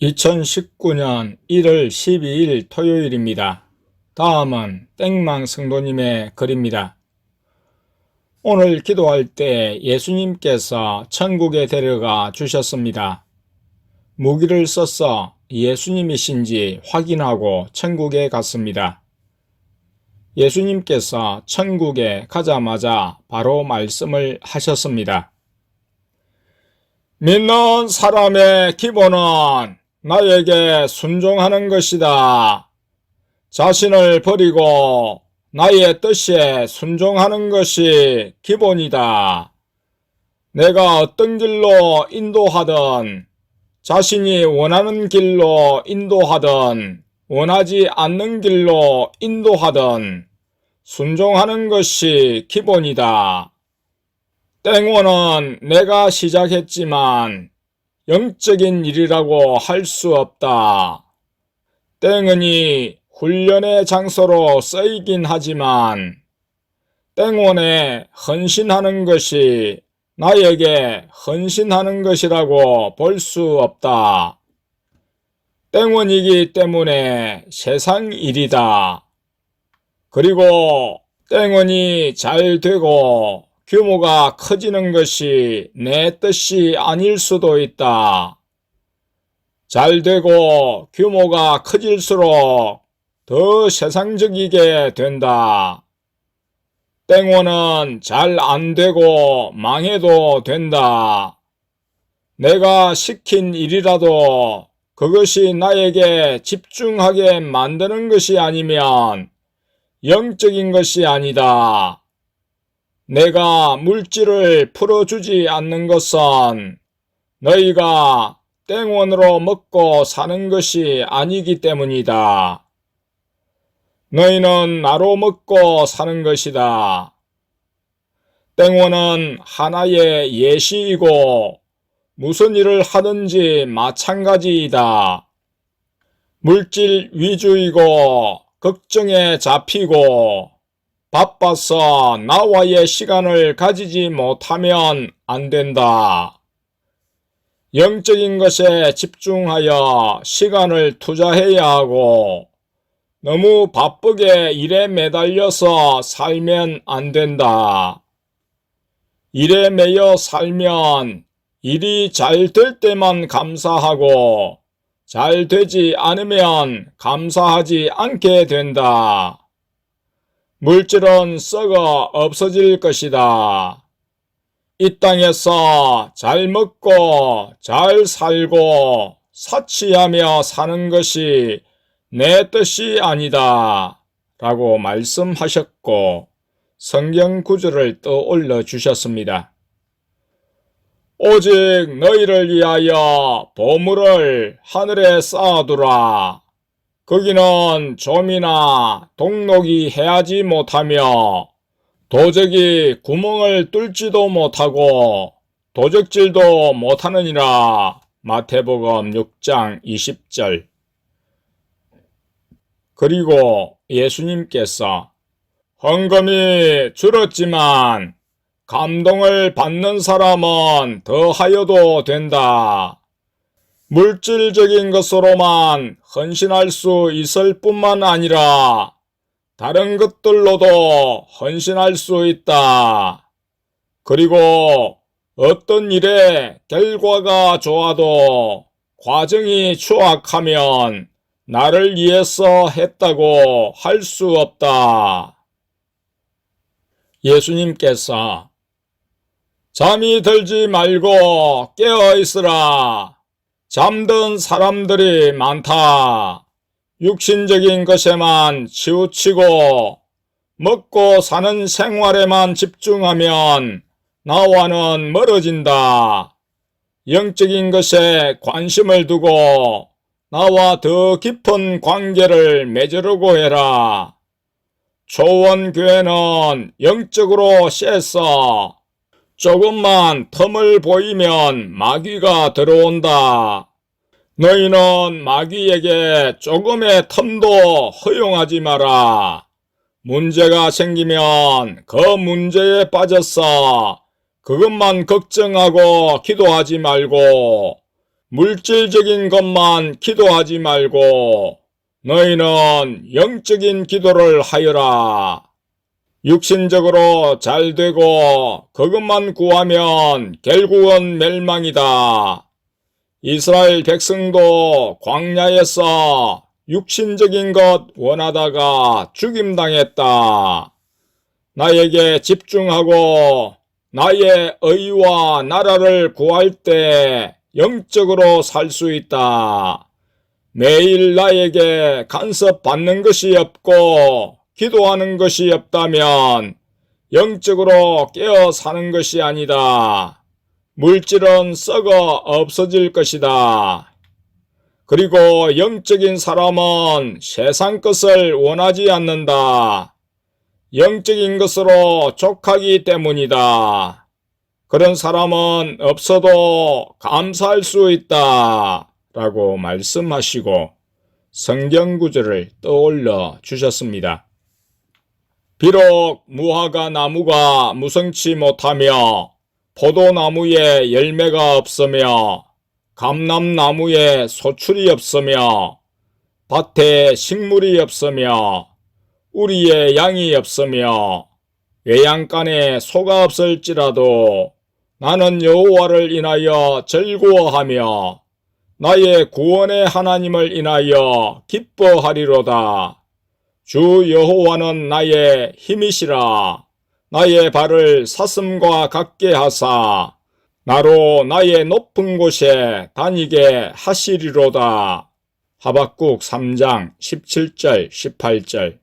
2019년 1월 12일 토요일입니다. 다음은 땡망 성도님의 글입니다. 오늘 기도할 때 예수님께서 천국에 데려가 주셨습니다. 무기를 써서 예수님이신지 확인하고 천국에 갔습니다. 예수님께서 천국에 가자마자 바로 말씀을 하셨습니다. 믿는 사람의 기본은 나에게 순종하는 것이다. 자신을 버리고 나의 뜻에 순종하는 것이 기본이다. 내가 어떤 길로 인도하든 자신이 원하는 길로 인도하든 원하지 않는 길로 인도하든 순종하는 것이 기본이다. 땡원은 내가 시작했지만 영적인 일이라고 할 수 없다. 땡은이 훈련의 장소로 쓰이긴 하지만 땡원에 헌신하는 것이 나에게 헌신하는 것이라고 볼 수 없다. 땡원이기 때문에 세상 일이다. 그리고 땡원이 잘 되고 규모가 커지는 것이 내 뜻이 아닐 수도 있다. 잘 되고 규모가 커질수록 더 세상적이게 된다. 땡원은 잘 안 되고 망해도 된다. 내가 시킨 일이라도 그것이 나에게 집중하게 만드는 것이 아니면 영적인 것이 아니다. 내가 물질을 풀어주지 않는 것은 너희가 땡원으로 먹고 사는 것이 아니기 때문이다. 너희는 나로 먹고 사는 것이다. 땡원은 하나의 예시이고 무슨 일을 하든지 마찬가지이다. 물질 위주이고 걱정에 잡히고 바빠서 나와의 시간을 가지지 못하면 안 된다. 영적인 것에 집중하여 시간을 투자해야 하고 너무 바쁘게 일에 매달려서 살면 안 된다. 일에 매여 살면 일이 잘 될 때만 감사하고 잘 되지 않으면 감사하지 않게 된다. 물질은 썩어 없어질 것이다. 이 땅에서 잘 먹고 잘 살고 사치하며 사는 것이 내 뜻이 아니다. 라고 말씀하셨고 성경 구절을 떠올려 주셨습니다. 오직 너희를 위하여 보물을 하늘에 쌓아두라. 거기는 좀이나 동록이 해하지 못하며 도적이 구멍을 뚫지도 못하고 도적질도 못하느니라. 마태복음 6장 20절 그리고 예수님께서 헌금이 줄었지만 감동을 받는 사람은 더하여도 된다. 물질적인 것으로만 헌신할 수 있을 뿐만 아니라 다른 것들로도 헌신할 수 있다. 그리고 어떤 일에 결과가 좋아도 과정이 추악하면 나를 위해서 했다고 할 수 없다. 예수님께서 잠이 들지 말고 깨어 있으라. 잠든 사람들이 많다. 육신적인 것에만 치우치고 먹고 사는 생활에만 집중하면 나와는 멀어진다. 영적인 것에 관심을 두고 나와 더 깊은 관계를 맺으려고 해라. 초원교회는 영적으로 쎄서 조금만 틈을 보이면 마귀가 들어온다. 너희는 마귀에게 조금의 틈도 허용하지 마라. 문제가 생기면 그 문제에 빠져서 그것만 걱정하고 기도하지 말고 물질적인 것만 기도하지 말고 너희는 영적인 기도를 하여라. 육신적으로 잘 되고 그것만 구하면 결국은 멸망이다. 이스라엘 백성도 광야에서 육신적인 것 원하다가 죽임당했다. 나에게 집중하고 나의 의와 나라를 구할 때 영적으로 살 수 있다. 매일 나에게 간섭받는 것이 없고 기도하는 것이 없다면 영적으로 깨어 사는 것이 아니다. 물질은 썩어 없어질 것이다. 그리고 영적인 사람은 세상 것을 원하지 않는다. 영적인 것으로 족하기 때문이다. 그런 사람은 없어도 감사할 수 있다. 라고 말씀하시고 성경 구절을 떠올려 주셨습니다. 비록 무화과 나무가 무성치 못하며 포도나무에 열매가 없으며 감람나무에 소출이 없으며 밭에 식물이 없으며 우리의 양이 없으며 외양간에 소가 없을지라도 나는 여호와를 인하여 즐거워하며 나의 구원의 하나님을 인하여 기뻐하리로다. 주 여호와는 나의 힘이시라. 나의 발을 사슴과 같게 하사 나로 나의 높은 곳에 다니게 하시리로다. 하박국 3장 17절 18절